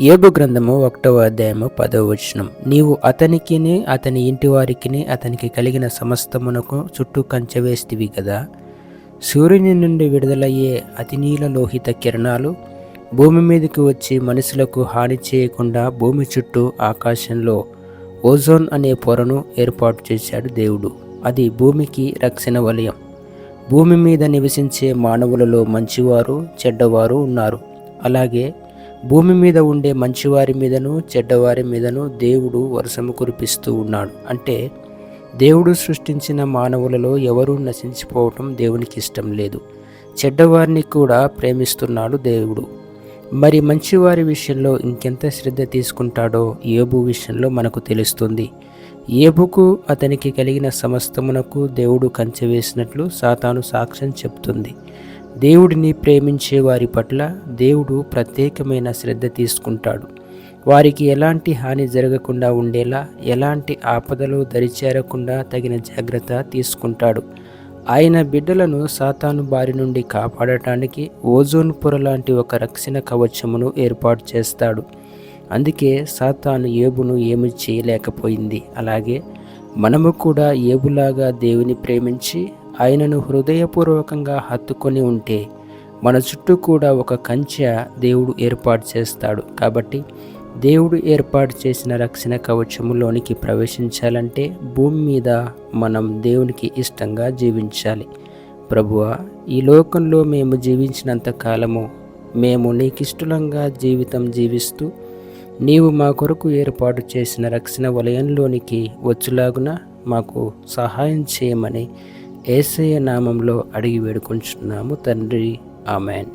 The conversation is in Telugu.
ఏబు గ్రంథము ఒకటవ అధ్యాయము పదవ వచనం. నీవు అతనికిని అతని ఇంటి వారికిని అతనికి కలిగిన సమస్తమునకు చుట్టూ కంచె వేస్తివి కదా సూర్యుని నుండి విడుదలయ్యే అతినీల లోహిత కిరణాలు భూమి మీదకి వచ్చి మనుషులకు హాని చేయకుండా భూమి చుట్టూ ఆకాశంలో ఓజోన్ అనే పొరను ఏర్పాటు చేశాడు దేవుడు. అది భూమికి రక్షణ వలయం. భూమి మీద నివసించే మానవులలో మంచివారు చెడ్డవారు ఉన్నారు. అలాగే భూమి మీద ఉండే మంచివారి మీదను చెడ్డవారి మీదను దేవుడు వర్షము కురిపిస్తూ ఉన్నాడు. అంటే దేవుడు సృష్టించిన మానవులలో ఎవరూ నశించిపోవటం దేవునికి ఇష్టం లేదు. చెడ్డవారిని కూడా ప్రేమిస్తున్నాడు దేవుడు. మరి మంచివారి విషయంలో ఇంకెంత శ్రద్ధ తీసుకుంటాడో ఏబు విషయంలో మనకు తెలుస్తుంది. ఏబుకు అతనికి కలిగిన సమస్తమునకు దేవుడు కంచె వేసినట్లు సాతాను సాక్ష్యం చెప్తుంది. దేవుడిని ప్రేమించే వారి పట్ల దేవుడు ప్రత్యేకమైన శ్రద్ధ తీసుకుంటాడు. వారికి ఎలాంటి హాని జరగకుండా ఉండేలా ఎలాంటి ఆపదలు దరిచేరకుండా తగిన జాగ్రత్త తీసుకుంటాడు. ఆయన బిడ్డలను సాతాను బారి నుండి కాపాడటానికి ఓజోన్ పొర లాంటి ఒక రక్షణ కవచమును ఏర్పాటు చేస్తాడు. అందుకే సాతాను ఏబును ఏమి చేయలేకపోయింది. అలాగే మనము కూడా ఏబులాగా దేవుని ప్రేమించి ఆయనను హృదయపూర్వకంగా హత్తుకొని ఉంటే మన చుట్టూ కూడా ఒక కంచె దేవుడు ఏర్పాటు చేస్తాడు. కాబట్టి దేవుడు ఏర్పాటు చేసిన రక్షణ కవచములోనికి ప్రవేశించాలంటే భూమి మీద మనం దేవునికి ఇష్టంగా జీవించాలి. ప్రభువ ఈ లోకంలో మేము జీవించినంత కాలము మేము నీకిష్టలంగా జీవితం జీవిస్తూ నీవు మా కొరకు ఏర్పాటు చేసిన రక్షణ వలయంలోనికి వచ్చులాగున మాకు సహాయం చేయమని ఏసయ నామంలో అడిగి వేడుకుంటున్నాము తండ్రి. ఆమెన్.